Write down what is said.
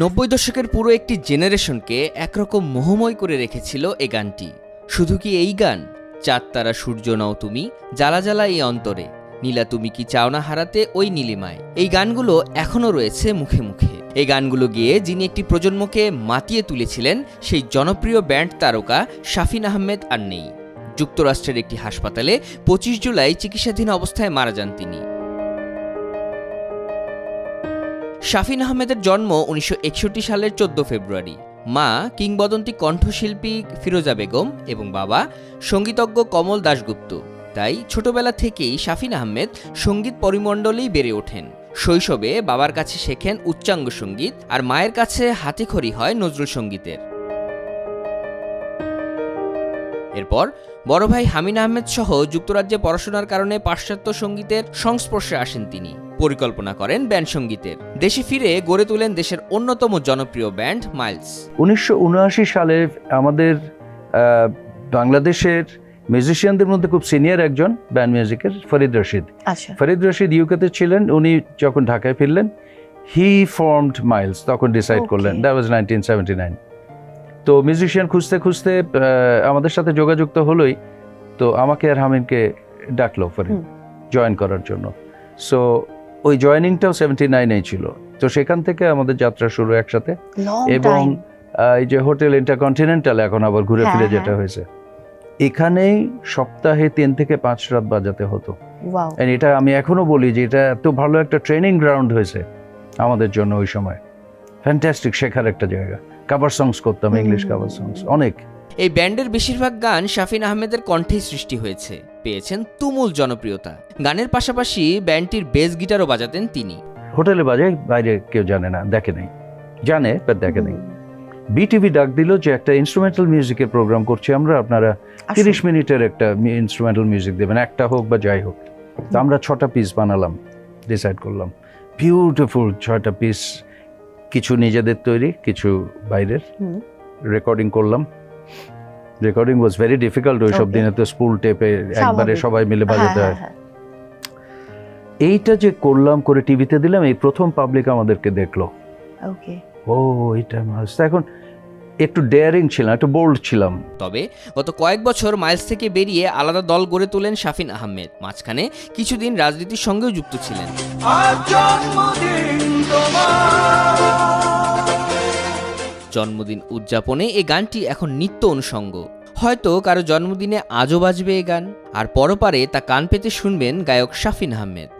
নব্বই দশকের পুরো একটি জেনারেশনকে একরকম মোহময় করে রেখেছিল এ গানটি। শুধু কি এই গান? চাঁদ, তারা, সূর্য, নও তুমি, জ্বালা জ্বালা এই অন্তরে। নীলা, তুমি কি চাও না হারাতে ওই নীলিমায়? এই গানগুলো এখনও রয়েছে মুখে মুখে। এই গানগুলো গিয়ে যিনি একটি প্রজন্মকে মাতিয়ে তুলেছিলেন, সেই জনপ্রিয় ব্যান্ড তারকা শাফিন আহমেদ আর নেই। যুক্তরাষ্ট্রের একটি হাসপাতালে পঁচিশ জুলাই চিকিৎসাধীন অবস্থায় মারা যান তিনি। শাফিন আহমেদের জন্ম উনিশশো একষট্টি সালের চোদ্দ ফেব্রুয়ারি। মা কিংবদন্তি কণ্ঠশিল্পী ফিরোজা বেগম এবং বাবা সঙ্গীতজ্ঞ কমল দাশগুপ্ত। তাই ছোটবেলা থেকেই শাফিন আহমেদ সংগীত পরিমণ্ডলেই বেড়ে ওঠেন। শৈশবে বাবার কাছে শেখেন উচ্চাঙ্গ সংগীত আর মায়ের কাছে হাতেখড়ি হয় নজরুল সঙ্গীতের। এরপর বড় ভাই হামিন আহমেদ সহ যুক্তরাজ্যে পড়াশোনার কারণে পাশ্চাত্য সঙ্গীতের সংস্পর্শে আসেন তিনি। পরিকল্পনা করেন ব্যান্ড সঙ্গীতের। দেশে ফিরে গড়ে তোলেন দেশের অন্যতম জনপ্রিয় ব্যান্ড মাইলস। উনিশশো উনআশি সালে আমাদের বাংলাদেশের মিউজিশিয়ানদের মধ্যে খুব সিনিয়র একজন ব্যান্ড মিউজিকের ফরিদ রশিদ। আচ্ছা। ফরিদ রশিদ ইউকেতে ছিলেন উনি যখন ঢাকায় ফিরলেন হি ফর্মড মাইলস তখন ডিসাইড করলেন that was nineteen seventy nine তো মিউজিশিয়ান খুঁজতে খুঁজতে আমাদের সাথে যোগাযোগ তো হলোই তো আমাকে আর হামিনকে ডাকলো ফরিদ জয়েন করার জন্য। সো ওই জয়েনিংটাও সেভেন্টি নাইনেই ছিল। তো সেখান থেকে আমাদের যাত্রা শুরু একসাথে। এবং এই যে হোটেল ইন্টারকন্টিনেন্টাল এখন আবার ঘুরে হ্যাঁ, ফিরে হ্যাঁ। যেটা হয়েছে। এখানেই সপ্তাহে তিন থেকে পাঁচ রাত বাজাতে হতো। এটা আমি এখনও বলি যে এটা এত ভালো একটা ট্রেনিং গ্রাউন্ড হয়েছে আমাদের জন্য ওই সময়। ফ্যান্টাস্টিক শেখার একটা জায়গা। কাভার সংস করতাম ইংলিশ কাভার সংস অনেক। এই ব্যান্ডের বেশিরভাগ গান শাফিন আহমেদের কণ্ঠেই সৃষ্টি হয়েছে। পেয়েছেন তুমুল জনপ্রিয়তা। গানের পাশাপাশি ব্যান্ডটির বেস গিটারও বাজাতেন তিনি। হোটেলে বাজে বাইরে কেউ জানে না দেখে নেই। জানে বাট দেখে নেই। বিটিভি ডাক দিল যে একটা ইনস্ট্রুমেন্টাল মিউজিকের প্রোগ্রাম করছি আমরা আপনারা তিরিশ মিনিটের একটা ইনস্ট্রুমেন্টাল মিউজিক দেবেন একটা হোক বা যাই হোক। তো আমরা ছটা পিস বানালাম ডিসাইড করলাম। বিউটিফুল ছয়টা পিস কিছু নিজেদের তৈরি কিছু বাইরের। রেকর্ডিং করলাম। রেকর্ডিং ওয়াজ ভেরি ডিফিকাল্ট ওই সব দিনে তো স্কুল টেপে একবারে সবাই মিলে বাজাতে হয়। হ্যাঁ, এইটা যে করলাম করে টিভিতে দিলাম এই প্রথম পাবলিক আমাদেরকে দেখল। ওকে ও এইটা মাস এখন একটু ডেয়ারিং ছিলাম একটু বোল্ড ছিলাম। তবে গত কয়েক বছর মাইলস থেকে বেরিয়ে আলাদা দল গড়ে তোলেন শাফিন আহমেদ। মাঝখানে কিছুদিন রাজনীতির সঙ্গেও যুক্ত ছিলেন। জন্মদিন উদযাপনে এ গানটি এখন নিত্য অনুষঙ্গ। হয়তো কারও জন্মদিনে আজও বাজবে এ গান, আর পরপারে তা কান পেতে শুনবেন গায়ক শাফিন আহমেদ।